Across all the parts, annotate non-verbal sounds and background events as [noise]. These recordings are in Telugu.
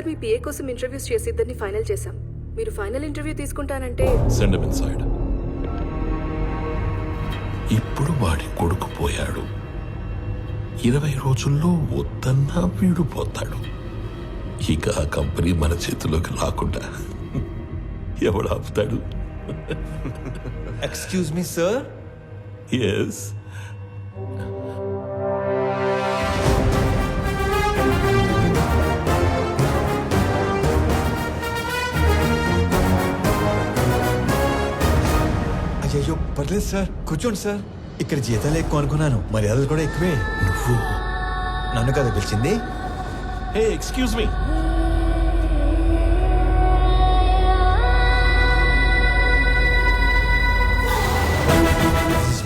సార్ మీ పిఏ కోసం ఇంటర్వ్యూస్ చేసి ఇద్దరిని ఫైనల్ చేశాం. మీరు ఫైనల్ ఇంటర్వ్యూ తీసుకుంటానంటే సెండ్ ఇన్ సైడ్ ఇప్పుడు వాడి కొడుకు పోయాడు. ఇరవై రోజుల్లో వద్దన్నా వీడు పోతాడు ఇక ఆ కంపెనీ మన చేతిలోకి రాకుండా ఎవడు ఆపుతాడు? ఎక్స్క్యూజ్ మీ సార్ ఎస్ అయ్యయ్యో పర్లేదు సార్. కూర్చోండి సార్. ఇక్కడ జీతాలు ఎక్కువ అనుకున్నాను. మర్యాదలు కూడా ఎక్కువే. నువ్వు నన్ను కదా పిలిచింది? Hey excuse me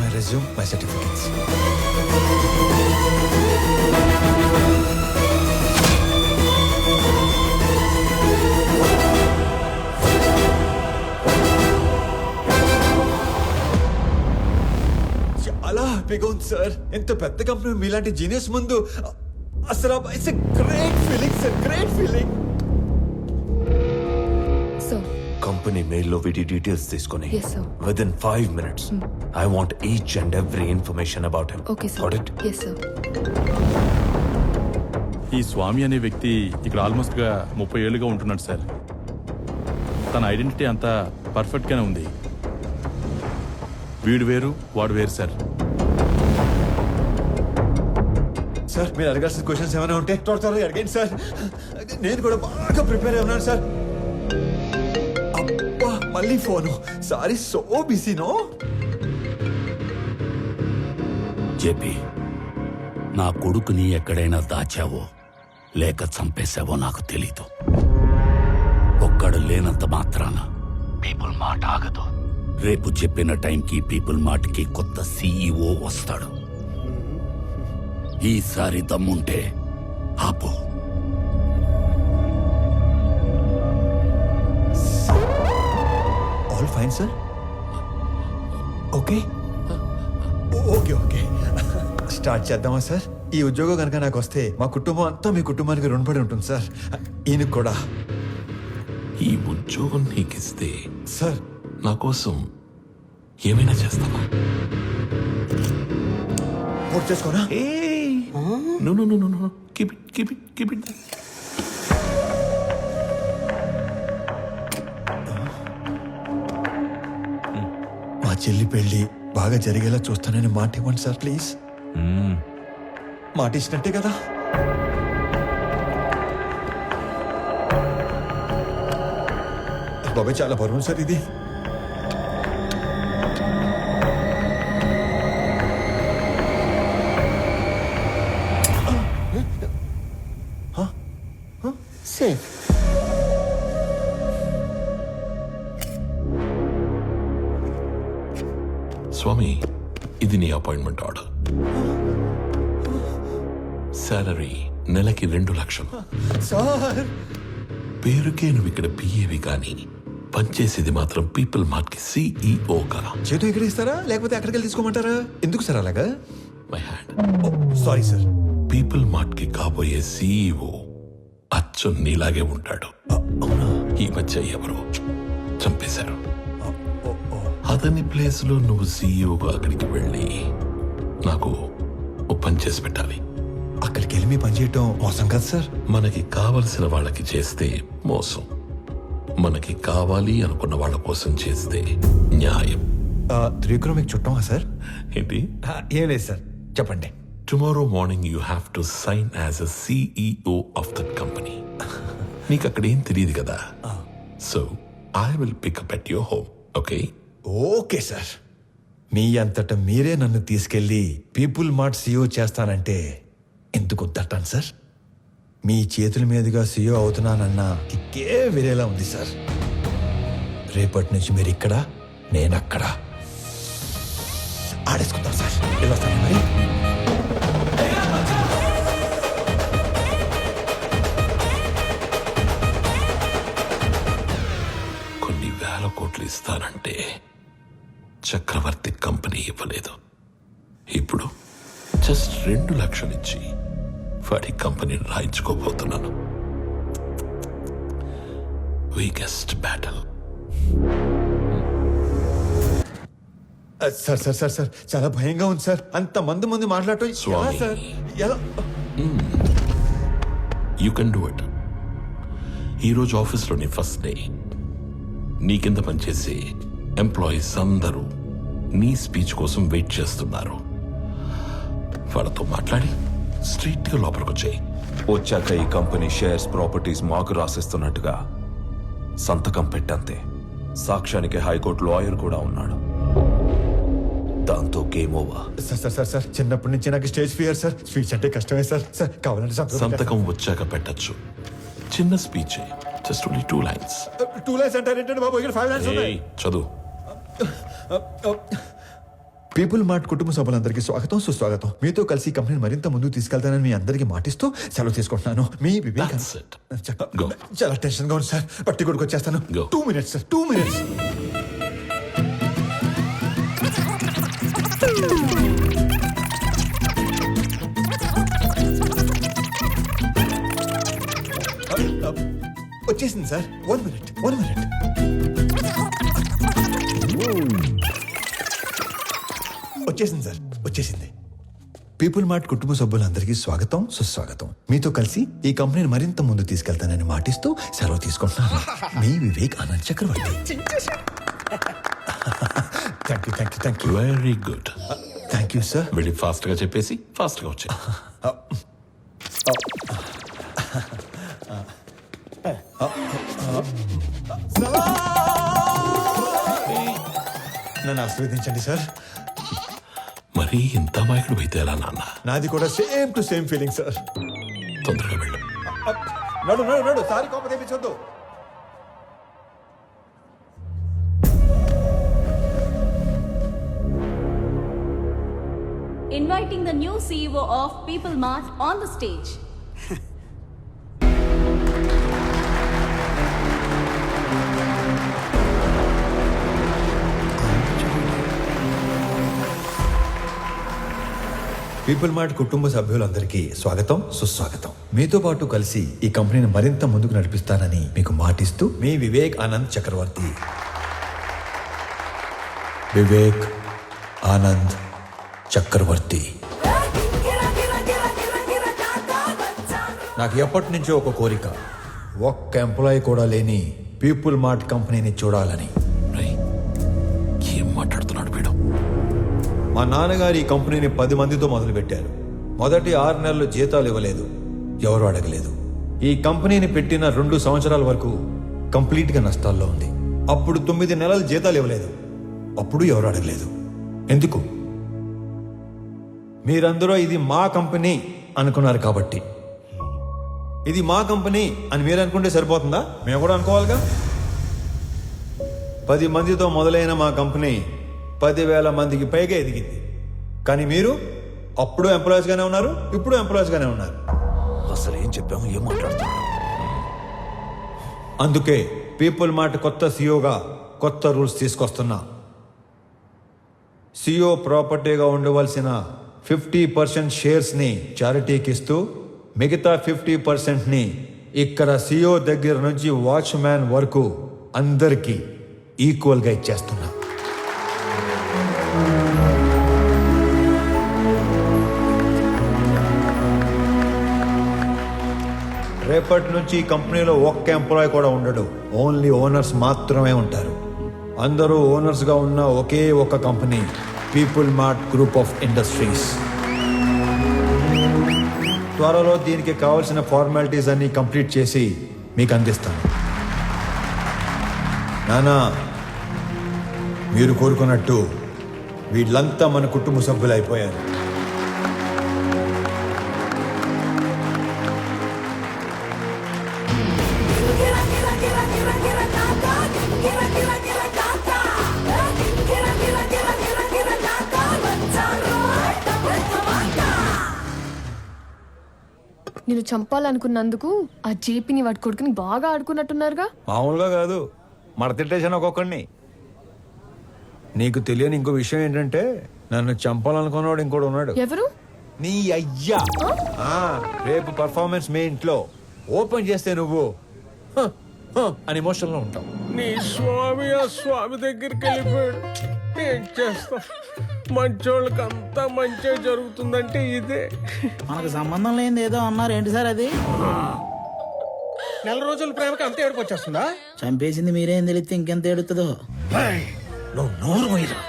my resume my certificates ఉంది సార్ ఎంత పెద్ద కంపెనీ మీలాంటి జీనియస్ ముందు అసలు it's great feeling sir great feeling company మెయిల్లో వీటి డీటెయిల్స్ తీసుకొని Yes, sir. Within five minutes I want each and every information about him okay Got sir? Yes sir ఈ స్వామి అనే వ్యక్తి ఇక్కడ ఆల్మోస్ట్గా ముప్పై ఏళ్ళుగా ఉంటున్నాడు సార్ తన ఐడెంటిటీ అంతా పర్ఫెక్ట్ గానే ఉంది. వీడు వేరు వాడు వేరు సార్ సార్ మీరు అడగాల్సిన క్వశ్చన్స్ ఏమైనా ఉంటే త్వర త్వరగా అడగండి సార్. నేను కూడా బాగా ప్రిపేర్ అయి ఉన్నాను సార్. అబ్బా మళ్ళీ ఫోను. సారీ సో బిజీనో చెప్పి నా కొడుకుని ఎక్కడైనా దాచావో లేక చంపేశావో నాకు తెలీదు. ఒక్కడు లేనంత మాత్రాన పీపుల్ మాట ఆగదు. రేపు చెప్పిన టైంకి పీపుల్ మాటకి కొత్త సీఈఓ వస్తాడు. ఈసారి దమ్ముంటే ఆపు. All fine sir okay okay okay start చేద్దామా సార్ ఈ ఉద్యోగం కనుక నాకు వస్తే మా కుటుంబం అంతా మీ కుటుంబానికి రుణపడి ఉంటుంది సార్ ఈయనకు కూడా. ఈ ఉద్యోగం నీకిస్తే సార్ నా కోసం ఏమైనా చేస్తావా? పూర్తి చేసుకోనా? No, no, no, no, no keep it keep it keep it మా చెల్లి పెళ్ళి బాగా జరిగేలా చూస్తానని మాట ఇవ్వండి సార్ ప్లీజ్. మాట ఇచ్చినట్టే కదా. బాబాయ్ చాలా బరువు సార్ ఇది. సేఫ్ స్వామి ఇది నీ అపాయింట్మెంట్ ఆర్డర్. సాలరీ నెలకి రెండు లక్షలు. సార్! పేరుకే నువ్వు ఇక్కడ పిఏవి కానీ పనిచేసేది మాత్రం పీపుల్ మార్ట్కి సిఇఓగా చేటు ఇక్కడ ఇస్తారా? లేకపోతే అక్కడికి వెళ్ళి తీసుకోమంటారా? ఎందుకు సార్ అలాగా? My hand sorry sir. People మార్ట్కి కాబోయే సిఇఓ అచ్చు నీలాగే ఉంటాడు. ఈ మధ్య ఎవరో చంపేశారు. అతని ప్లేస్లో నువ్వు సీఈఓగా అక్కడికి వెళ్ళి నాకు ఓ పని చేసి పెట్టాలి. అక్కడికి వెళ్ళి మీ పని చేయటం మోసం కదా సార్. మనకి కావలసిన వాళ్ళకి చేస్తే మోసం. మనకి కావాలి అనుకున్న వాళ్ళ కోసం చేస్తే న్యాయం. త్రివిక్రమ్ మీకు చుట్టమా సార్? ఏంటి? ఏం లేదు సార్. చెప్పండి. Tomorrow morning you have to sign as a CEO of that company నీకు అక్కడ ఏం తెలియదు కదా? So I will pick up at your home okay okay sir. మీ అంతట మీరే నన్ను తీసుకెళ్ళి పీపుల్ మార్ట్ సీఓ చేస్తానంటే ఎందుకు వద్దటాను సార్? మీ చేతుల మీదుగా సీఓ అవుతున్నానన్న కిక్కే వేరేలా ఉంది సార్. రేపటి నుంచి మీరు ఇక్కడ నేను అక్కడ ఆడేసుకుందాం సార్. వెళ్ళొస్తాను మరి. ఇస్తానంటే చక్రవర్తి కంపెనీ ఇవ్వలేదు. ఇప్పుడు జస్ట్ రెండు లక్షలు ఇచ్చి వాడి కంపెనీని రాయించుకోబోతున్నాను. Weakest battle sir sir sir sir చాలా భయంగా ఉంది సార్ అంత మంది ముందు మాట్లాడటం ఎలా. సార్ ఎలా? యూ కెన్ డూ ఇట్ ఈరోజు ఆఫీస్లోని ఫస్ట్ డే నీ కింద పనిచేసే ఎంప్లాయీస్ అందరూ నీ స్పీచ్ కోసం వెయిట్ చేస్తున్నారు. వాళ్ళతో మాట్లాడి స్ట్రైట్గా లోపలికి వచ్చాయి వచ్చాక ఈ కంపెనీ షేర్స్ ప్రాపర్టీస్ మాకు రాసిస్తున్నట్టుగా సంతకం పెట్టంతే. సాక్ష్యానికి హైకోర్టు లాయర్ కూడా ఉన్నాడు. దాంతో game over sir sir sir sir చిన్నప్పటి నుంచి నాకు స్టేజ్ ఫియర్ సార్. స్పీచ్ అంటే కష్టమే సార్. సార్ కావాలంటే సంతకం వచ్చాక పెట్టచ్చు. చిన్న speech just only two lines two lines అంటారు ఏంటంటే బాబు ఇక్కడ ఫైవ్ లైన్స్ ఉన్నాయి. చదువు. పీపుల్ మార్ట్ కుటుంబ సభ్యులందరికీ స్వాగతం సుస్వాగతం మీతో కలిసి కంపెనీని మరింత ముందుకు తీసుకెళ్తానని మీ అందరికీ మాటిస్తూ సెలవు తీసుకుంటున్నాను. మీ వివేక్ That's it. చెప్ప- Go. చాలా టెన్షన్గా ఉంది సార్ పట్టి కొడుకు వచ్చేస్తాను. Go. Two minutes sir two minutes వచ్చేసింది sir. One minute one minute వచ్చేసింది సార్. వచ్చేసింది. పీపుల్ మార్ట్ కుటుంబ సభ్యులందరికీ స్వాగతం సుస్వాగతం. మీతో కలిసి ఈ కంపెనీని మరింత ముందు తీసుకెళ్తానని మాటిస్తూ సెలవు తీసుకుంటున్నాను. మీ Vivek Anand Chakravarthy. Thank you thank you thank you very good thank you sir వెళ్ళి ఫాస్ట్గా చెప్పేసి ఫాస్ట్గా వచ్చాయి. నన్ను ఆశీర్వదించండి సార్. మరీ ఇంత మాయకుడు అయితే ఎలా నాన్న? నాది కూడా same to same feeling sir. తొందరగా వెళ్ళు. నడు నడు నడు సారి కోప తెప్పించొద్దు inviting the new CEO of People Mart on the stage. [laughs] People Mart కుటుంబ సభ్యులందరికీ స్వాగతం సుస్వాగతం. మీతో పాటు కలిసి ఈ కంపెనీని మరింత ముందుకు నడిపిస్తానని మీకు మాటిస్తూ మీ వివేక్ ఆనంద్ చక్రవర్తి. వివేక్ ఆనంద్ చక్రవర్తి. నాకు ఎప్పటి నుంచో ఒక కోరిక ఒక్క ఎంప్లాయీ కూడా లేని పీపుల్ మార్ట్ కంపెనీని చూడాలని. మా నాన్నగారు ఈ కంపెనీని పది మందితో మొదలుపెట్టారు. మొదటి ఆరు నెలలు జీతాలు ఇవ్వలేదు. ఎవరు అడగలేదు. ఈ కంపెనీని పెట్టిన రెండు సంవత్సరాల వరకు కంప్లీట్గా నష్టాల్లో ఉంది. అప్పుడు తొమ్మిది నెలలు జీతాలు ఇవ్వలేదు. అప్పుడు ఎవరు అడగలేదు. ఎందుకు? మీరందరూ ఇది మా కంపెనీ అనుకున్నారు కాబట్టి. ఇది మా కంపెనీ అని మీరు అనుకుంటే సరిపోతుందా? మేము కూడా అనుకోవాలిగా? పది మందితో మొదలైన మా కంపెనీ పదివేల మందికి పైగా ఎదిగింది. కానీ మీరు అప్పుడు ఎంప్లాయీస్గానే ఉన్నారు ఇప్పుడు ఎంప్లాయీస్గానే ఉన్నారు. అసలు ఏం చెప్పాము ఏం మాట్లాడుతున్నాం అందుకే పీపుల్ మార్ట్ కొత్త సీఓగా కొత్త రూల్స్ తీసుకొస్తున్నా. సిఓ ప్రాపర్టీగా ఉండవలసిన ఫిఫ్టీ పర్సెంట్ షేర్స్ని చారిటీకి ఇస్తూ మిగతా ఫిఫ్టీ పర్సెంట్ని ఇక్కడ సిఓ దగ్గర నుంచి వాచ్మ్యాన్ వరకు అందరికీ ఈక్వల్గా ఇచ్చేస్తున్నా. రేపటి నుంచి ఈ కంపెనీలో ఒక్క ఎంప్లాయ్ కూడా ఉండడు. ఓన్లీ ఓనర్స్ మాత్రమే ఉంటారు. అందరూ ఓనర్స్గా ఉన్న ఒకే ఒక company People Mart group of industries త్వరలో దీనికి కావాల్సిన ఫార్మాలిటీస్ అన్ని కంప్లీట్ చేసి మీకు అందిస్తాను. నానా మీరు కోరుకున్నట్టు వీళ్ళంతా మన కుటుంబ సభ్యులు అయిపోయారు నేను చంపాలనుకున్నందుకు ఆ జేపీని వాడి కొడుకుని బాగా ఆడుకున్నట్టున్నారుగా? మామూలుగా కాదు. మడతిట్టేసాను ఒక్కొక్కడిని. నీకు తెలియని ఇంకో విషయం ఏంటంటే నన్ను చంపాలనుకున్నవాడు ఇంకోటి ఉన్నాడు. ఎవరు? నీ అయ్యా. ఆ, రేపు పర్ఫార్మెన్స్ మీ ఇంట్లో. ఓపెన్ చేస్తే నువ్వు హ, అని ఎమోషన్లో ఉంటాం నీ స్వామి ఆ స్వామి దగ్గరికి వెళ్ళిపోయాడు. ఏం చేస్తాం? మంచోళ్ళకి అంతా మంచిగా జరుగుతుందంటే ఇదే. మనకు సంబంధం లేనిది ఏదో అన్నారు. ఏంటి సార్ అది? నెల రోజుల ప్రేమకి అంత ఏడుపు వచ్చేస్తుందా? చంపేసింది మీరేం తెలిస్తే ఇంకెంత ఏడుతుందో? నువ్వు నోరు పోయిరా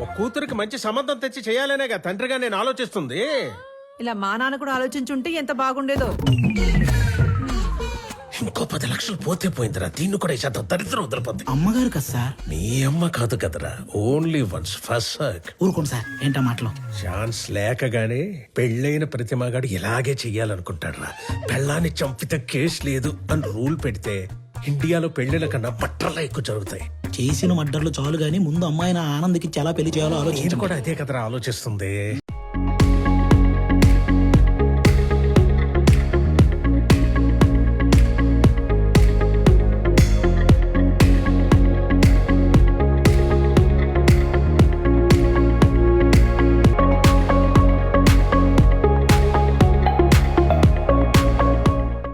ఒక కూతురికి మంచి సంబంధం తెచ్చి చేయాలనేగా తండ్రిగా నేను ఆలోచిస్తుంది. ఇలా మా నాన్న కూడా ఆలోచించుంటే ఎంత బాగుండేదో. ఇంకో పది లక్షలు పోతే పోయిందిరా. దీన్ని కూడా శాతం దరిద్రం వదిలిపోద్ది. అమ్మగారు కదా సార్? నీ అమ్మ కాదు కదరా. ఓన్లీ వన్స్ ఫస్ట్ సర్క్ ఊరుకోండి సార్ ఏంటా మాటలు? ఛాన్స్ లేకగానే పెళ్ళైన ప్రతి మగాడు ఇలాగే చెయ్యాలనుకుంటాడ్రా. పెళ్ళాన్ని చంపితే కేసు లేదు అని రూల్ పెడితే ఇండియాలో పెళ్ళిల కన్నా బట్టర్లా ఎక్కువ జరుగుతాయి. చేసిన మడ్డర్లు చాలు గాని ముందు అమ్మాయిని ఆనందకి చాలా పెళ్ళి చేయాలో నేను ఆలోచించండి. కూడా అదే కదరా ఆలోచిస్తుంది.